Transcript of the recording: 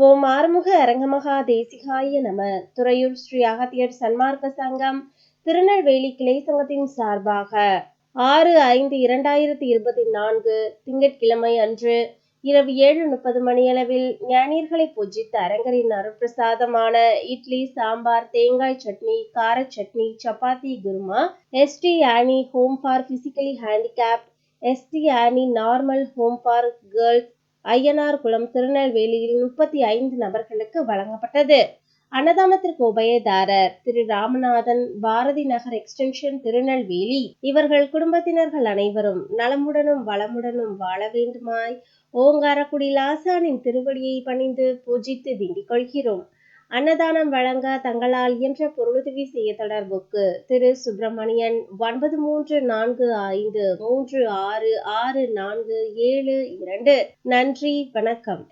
ஓம் ஆறுமுக அரங்கமகா தேசிகாய நம. துறையூர் ஸ்ரீ அகத்தியர் சன்மார்க்க சங்கம் திருநெல்வேலி கிளை சங்கத்தின் சார்பாக ஆறு ஐந்து இரண்டாயிரத்தி இருபத்தி நான்கு திங்கட்கிழமை அன்று இரவு ஏழு முப்பது மணியளவில் ஞானியர்களை பூஜித்த அரங்கரின் அருட்பிரசாதமான இட்லி சாம்பார் தேங்காய் சட்னி கார chutney chapati kurma S T Annie home for physically handicap S T Annie normal home for girls Ayyanar Kulam திருநெல்வேலியில் முப்பத்தி ஐந்து நபர்களுக்கு வழங்கப்பட்டது. அன்னதானத்திற்கு உபயதாரர் திரு ராமநாதன் பாரதி நகர் எக்ஸ்டென்ஷன் திருநெல்வேலி. இவர்கள் குடும்பத்தினர்கள் அனைவரும் நலமுடனும் வளமுடனும் வாழ வேண்டுமாய் ஓங்காரக்குடி லாசானின் திருவடியை பணிந்து பூஜித்து வேண்டிக் கொள்கிறோம். அன்னதானம் வழங்க தங்களால் இயன்ற பொருளுதவி செய்ய தொடர்புக்கு திரு சுப்பிரமணியன் ஒன்பது மூன்று நான்கு ஐந்து மூன்று ஆறு ஆறு நான்கு ஏழு இரண்டு. நன்றி வணக்கம்.